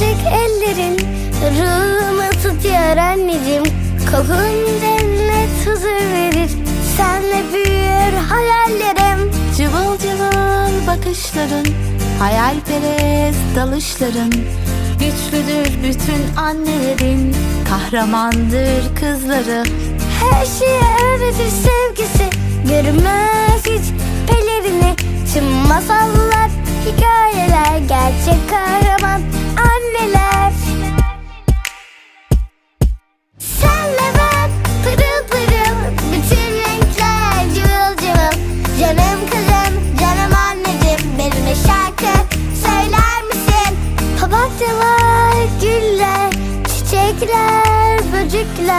ellerin Ruhumu tutuyor anneciğim. Kokun cennet huzur verir. Senle büyür hayallerim. Cıvıl cıvıl bakışların Hayalperest dalışların. Güçlüdür bütün annelerin Kahramandır kızları. Her şeye öğretir sevgisi. Görmez Çiçekler, böcekler.